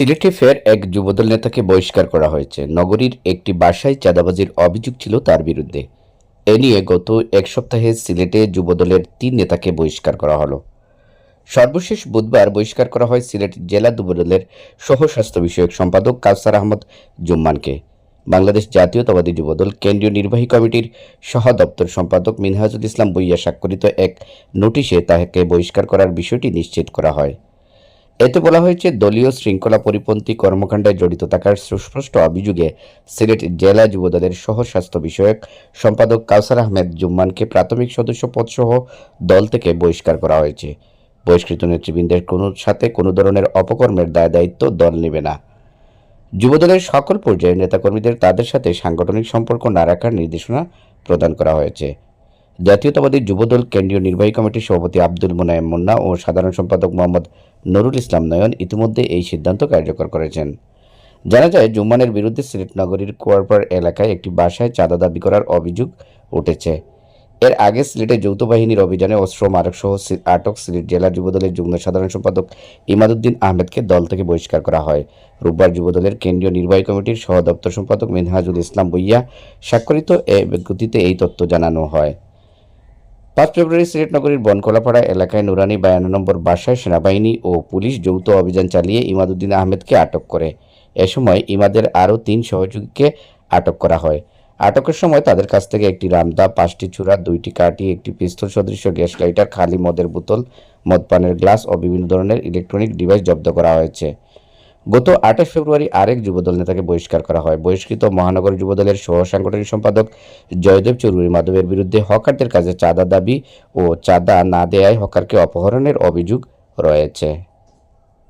সিলেটে ফের এক যুবদল নেতাকে বহিষ্কার করা হয়েছে। নগরীর একটি বাসায় চাঁদাবাজির অভিযোগ ছিল তার বিরুদ্ধে। এ নিয়ে গত এক সপ্তাহে সিলেটে যুবদলের তিন নেতাকে বহিষ্কার করা হলো। সর্বশেষ বুধবার বহিষ্কার করা হয় সিলেট জেলা যুবদলের সহ স্বাস্থ্য বিষয়ক সম্পাদক কাউসার আহমদ জুম্মানকে। বাংলাদেশ জাতীয়তাবাদী যুবদল কেন্দ্রীয় নির্বাহী কমিটির সহ দপ্তর সম্পাদক মিনহাজুল ইসলাম বইয়া স্বাক্ষরিত এক নোটিশে তাকে বহিষ্কার করার বিষয়টি নিশ্চিত করা হয়। এতে বলা হয়েছে, দলীয় শৃঙ্খলা পরিপন্থী কর্মকাণ্ডে জড়িত থাকার সুস্পষ্ট অভিযোগে সিলেট জেলা যুবদলের সহ স্বাস্থ্য বিষয়ক সম্পাদক কাউসার আহমেদ জুম্মানকে প্রাথমিক সদস্য পদসহ দল থেকে বহিষ্কার করা হয়েছে। বহিষ্কৃত নেতৃবৃন্দের কোনো সাথে কোনো ধরনের অপকর্মের দায় দায়িত্ব দল নেবে না। যুবদলের সকল পর্যায়ের নেতাকর্মীদের তাদের সাথে সাংগঠনিক সম্পর্ক না রাখার নির্দেশনা প্রদান করা হয়েছে। জাতীয়তাবাদী যুবদল কেন্দ্রীয় নির্বাহী কমিটির সভাপতি আব্দুল মোনায়েম মুন্না ও সাধারণ সম্পাদক মোহাম্মদ নুরুল ইসলাম নয়ন ইতিমধ্যে এই সিদ্ধান্ত কার্যকর করেছেন। জানা যায়, জুম্মানের বিরুদ্ধে সিলেট নগরীর কুয়ারপাড় এলাকায় একটি বাসায় চাঁদা দাবি করার অভিযোগ উঠেছে। এর আগে সিলেটে যৌথ বাহিনীর অভিযানে অস্ত্র মারক সহ আটক সিলেট জেলা যুবদলের যুগ্ম সাধারণ সম্পাদক ইমাদুদ্দিন আহমেদকে দল থেকে বহিষ্কার করা হয়। রোববার যুবদলের কেন্দ্রীয় নির্বাহী কমিটির সহ দপ্তর সম্পাদক মিনহাজুল ইসলাম বইয়া স্বাক্ষরিত এ বিজ্ঞপ্তিতে এই তথ্য জানানো হয়। পাঁচ ফেব্রুয়ারি সিলেট নগরীর বনকলাপাড়া এলাকায় নুরানি বায়ান্ন নম্বর বাসায় সেনাবাহিনী ও পুলিশ যৌথ অভিযান চালিয়ে ইমাদুদ্দিন আহমেদকে আটক করে। এ সময় ইমাদের আরও তিন সহযোগীকে আটক করা হয়। আটকের সময় তাদের কাছ থেকে একটি রামদা, পাঁচটি চূড়া, দুইটি কাঠি, একটি পিস্তল সদৃশ্য গ্যাস লাইটার, খালি মদের বোতল মদ পানের গ্লাস ও বিভিন্ন ধরনের ইলেকট্রনিক ডিভাইস জব্দ করা হয়েছে। গত আঠাশ ফেব্রুয়ারি আরেক যুবদল নেতাকে বহিষ্কার করা হয়। বহিষ্কৃত মহানগর যুবদলের সহ সাংগঠনিক সম্পাদক জয়দেব চৌধুরী মাধবের বিরুদ্ধে হকারদের কাছে চাঁদা দাবি ও চাঁদা না দেয়ায় হকারকে অপহরণের অভিযোগ রয়েছে।